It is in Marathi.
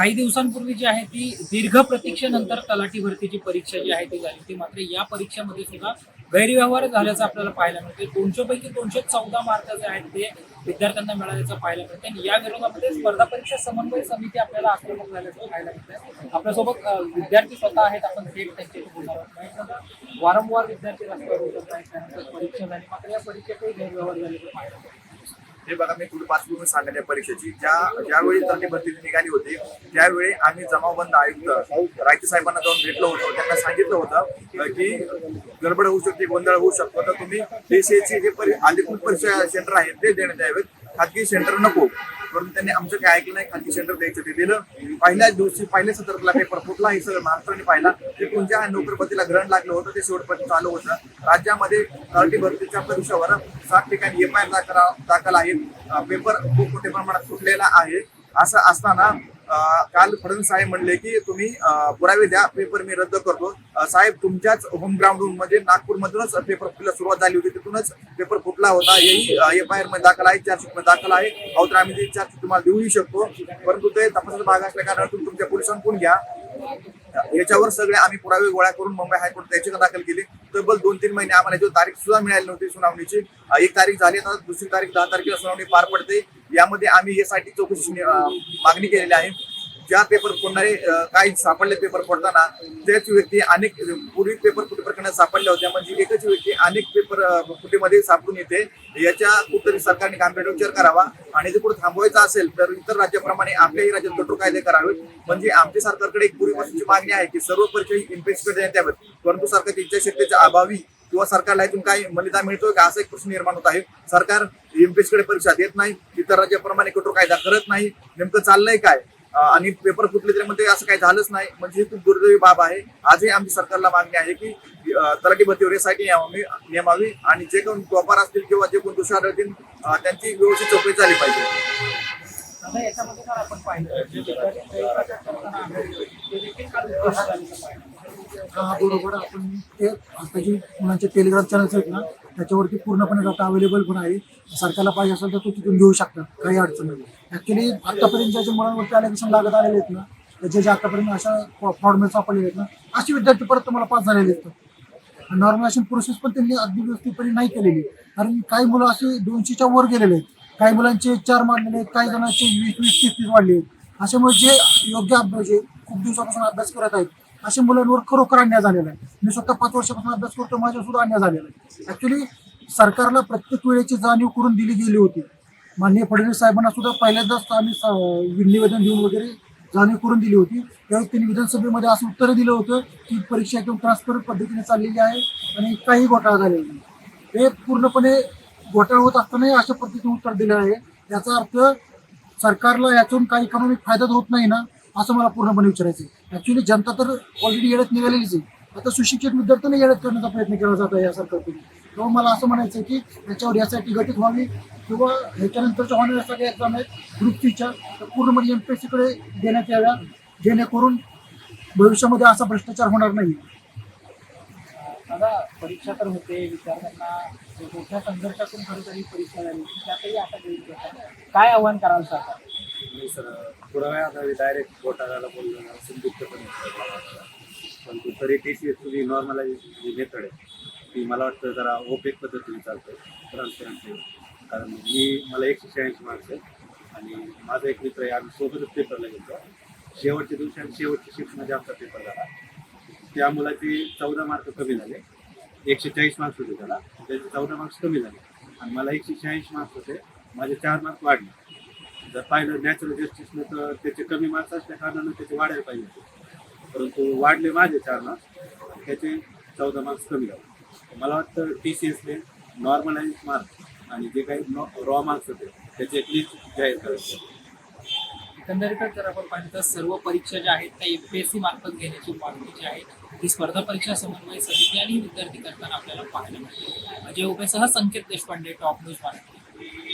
काही दिवसांपूर्वी जी आहे ती दीर्घ प्रतीक्षेनंतर तलाठी भरतीची परीक्षा जी आहे ती झाली. ती मात्र या परीक्षेमध्ये सुद्धा गैरव्यवहार झाल्याचं आपल्याला पाहायला मिळते दोनशे पैकी दोनशे चौदा मार्क जे आहेत ते विद्यार्थ्यांना मिळाल्याचं पाहायला मिळते आणि या विरोधामध्ये स्पर्धा परीक्षा समन्वय समिती आपल्याला आक्रमक झाल्याचं पाहायला मिळतंय. आपल्यासोबत विद्यार्थी स्वतः आहेत. आपण थेट त्यांच्याशी बोलणार आहोत. वारंवार विद्यार्थी रस्त्यावर उतरत आहेत त्यानंतर परीक्षा झाली. मात्र या परीक्षेतही गैरव्यवहार झाल्याचं पाहायला मिळतंय. हे बघा मी कुठे पार्श्वभूमी सांगेन या परीक्षेची. ज्या ज्यावेळी तलाठी भरती निघाली होती त्यावेळी आम्ही जमावबंद आयुक्त रायते साहेबांना जाऊन भेटलो होतो. त्यांना सांगितलं होतं की गडबड होऊ शकते गोंधळ होऊ शकतो. तर तुम्ही डी सी एचे जे परी अधिकृत परीक्षा सेंटर आहेत ते देण्यात यावेत. खाजगी सेंटर नको. परंतु त्यांनी आमचं काय ऐकलं नाही खाली सेंटर द्यायचं ते दिलं. पहिल्याच दिवशी पहिल्या सतर्कला पेपर फुटला हे सगळं महाराष्ट्राने पाहिला. ते कोणत्या नोकरपतीला ग्रहण लागलं होतं ते शेवटपर्यंत चालू होतं. राज्यामध्ये तलाठी भरतीच्या परीक्षेवर सात ठिकाणी एफ आय दाखल दाखल आहेत. पेपर खूप मोठ्या प्रमाणात फुटलेला आहे. असं असताना काल फडणवीस साहेब म्हणले की तुम्ही पुरावे द्या पेपर मी रद्द करतो. साहेब तुमच्याच होम ग्राउंड रूममध्ये नागपूर मधूनच पेपर फुटला सुरुवात झाली होती. तिथूनच पेपर फुटला होता. हेही एफ आय आरमध्ये दाखल आहे चार्जशीटमध्ये दाखल आहे. अवतर आम्ही ते चार्जशीट तुम्हाला देऊही शकतो. परंतु ते तपासाचा भाग असल्या कारण तुम्ही तुमच्या पोलिसांकडून घ्या. याच्यावर सगळे आम्ही पुरावे गोळा करून मुंबई हायकोर्ट याचिका दाखल केली. तब्बल दोन तीन महिने आम्हाला याची तारीख सुद्धा मिळाली नव्हती सुनावणीची एक तारीख झाली आता दुसरी तारीख दहा तारखेला सुनावणी पार पडते. यामध्ये आम्ही यासाठी चौकशी मागणी केलेली आहे. ज्या पेपर फोडणारे काही सापडले पेपर फोडताना त्याच व्यक्ती अनेक पूर्वी पेपर कुठे प्रकरणात सापडल्या होत्या म्हणजे एकच व्यक्ती अनेक पेपर अं, सापडून येते याच्या कुठतरी सरकारने गांभीर्य विचार करावा आणि जर कुठे थांबवायचा असेल तर इतर राज्याप्रमाणे आपल्याही राज्यात कठोर कायदे करावे म्हणजे आमच्या सरकारकडे एक पूर्वीपासूनची मागणी आहे की सर्व परीक्षा इन्पेक्शन देण्यात यावेत. परंतु सरकारच्या इच्छाशक्तीच्या अभावी किंवा सरकारला यातून काही मलिदा मिळतोय का असा एक प्रश्न निर्माण होत आहे. सरकार एमपीएसकडे परीक्षा देत नाही इतर राज्याप्रमाणे कठोर कायदा करत नाही. नेमकं चाललंय काय? आणि पेपर फुटले तरी म्हणते असं काही झालंच नाही. म्हणजे ही खूप दुर्दैवी बाब आहे. आजही आमची सरकारला मागणी आहे की तलाठी भरतीवर एसआयटी नेमावी नेमावी आणि जे कोण टॉपर असतील किंवा जे कोण दोषी आढळतील त्यांची व्यवस्थित चौकशी झाली पाहिजे. हा बरोबर. आपण ते आता जी मुलांचे टेलिग्राम चॅनल्स आहेत ना त्याच्यावरती पूर्णपणे डाटा अवेलेबल पण आहे. सरकारला पाहिजे असेल तर तो तिथून घेऊ शकतात काही अडचण नाही. ऍक्च्युली आतापर्यंत ज्या मुलांवरती अलिगेशन लागत आलेले आहेत ना त्याचे जे आतापर्यंत अशा फॉर्मेट सापडलेले आहेत ना असे विद्यार्थी परत तुम्हाला पास झालेले आहेत. नॉर्मलायझेशन प्रोसेस पण त्यांनी अगदी व्यवस्थितपणे नाही केलेली. कारण काही मुलं असे दोनशेच्या वर गेलेले आहेत. काही मुलांचे चार मारलेले आहेत काही जणांचे वीस वीस तीस तीस वाढले आहेत. अशामुळे जे योग्य अभ्यास जे खूप दिवसापासून अभ्यास करत आहेत अशा मुलांवर खरोखर अन्याय झालेला आहे. मी स्वतः पाच वर्षापासून अभ्यास करतो माझ्या सुद्धा अन्याय झालेला आहे. ऍक्च्युली सरकारला प्रत्येक वेळेची जाणीव करून दिली गेली होती. माननीय फडणवीस साहेबांना सुद्धा पहिल्यांदाच आम्ही निवेदन देऊन वगैरे जाणीव करून दिली होती. त्यावेळी त्यांनी विधानसभेमध्ये असं उत्तर दिलं होतं की परीक्षा एकदम ट्रान्सपरंट पद्धतीने चाललेली आहे आणि काही घोटाळा झालेला नाही. हे पूर्णपणे घोटाळा होत असतानाही अशा पद्धतीने उत्तर दिलं आहे. याचा अर्थ सरकारला यातून काही इकॉनॉमिक फायदा होत नाही ना असं मला पूर्णपणे विचारायचं आहे ऍक्च्युली जनता तर ऑलरेडी येण्यात निघालेलीच आहे. आता सुशिक्षित विद्यार्थ्यांना येण्यात करण्याचा प्रयत्न केला जात आहे या सरकारकडून. तेव्हा मला असं म्हणायचं आहे की याच्यावर यासाठी गठीत व्हावी किंवा ह्याच्यानंतरच्या होणाऱ्या सगळ्या एक्झाम आहेत ग्रुप सीच्या तर पूर्णपणे म्हणजे एम पी एस सीकडे देण्यात याव्या जेणेकरून भविष्यामध्ये असा भ्रष्टाचार होणार नाही. दादा परीक्षा तर होते विद्यार्थ्यांना मोठ्या संघर्षातून खरं तरी परीक्षा झाली. त्यातही आता काय आव्हान कराल सरकार? मी सर थोडा वेळ आता डायरेक्ट घोटाळ्याला बोललो ना संदिग्ध पण पण तू तरी टी सी एस तुझी नॉर्मलाइज जी मेथड आहे ती मला वाटतं जरा ओपेक पद्धतीने चालतं ट्रान्सपरन्सी कारण मी मला एकशे शहाऐंशी मार्क्स आहे आणि माझा एक मित्र आहे आम्ही सोबतच पेपरला गेलो. शेवटच्या दिवशी आणि शेवटच्या शिफ्टमध्ये आमचा पेपर झाला. त्या मुलाचे चौदा मार्क कमी झाले. एकशे चाळीस मार्क्स होते त्याला. त्याचे चौदा मार्क्स कमी झाले. आणि मला एकशे शहाऐंशी मार्क्स होते. माझे चार मार्क्स वाढले. जर पाहिलं नॅचरल जस्टिसनं तर त्याचे कमी मार्क्स असल्या कारणानं त्याचे वाढायला पाहिजे होते. परंतु वाढले माझे चार मार्क्स त्याचे चौदा मार्क्स कमी झाले. मला वाटतं टी सी एसने नॉर्मलाइज मार्क्स आणि जे काही रॉ मार्क्स होते त्याचे एक लिस्ट जाहीर करायचे एकंदरीतच जर आपण पाहिलं तर सर्व परीक्षा ज्या आहेत त्या एम बी एस सी मार्फत घेण्याची मागणी जी आहे ती स्पर्धा परीक्षा समन्वय समिती आणि विद्यार्थी करताना आपल्याला पाहायला मिळते. Ajay उभेसह Sanket Deshpande top news Marathi.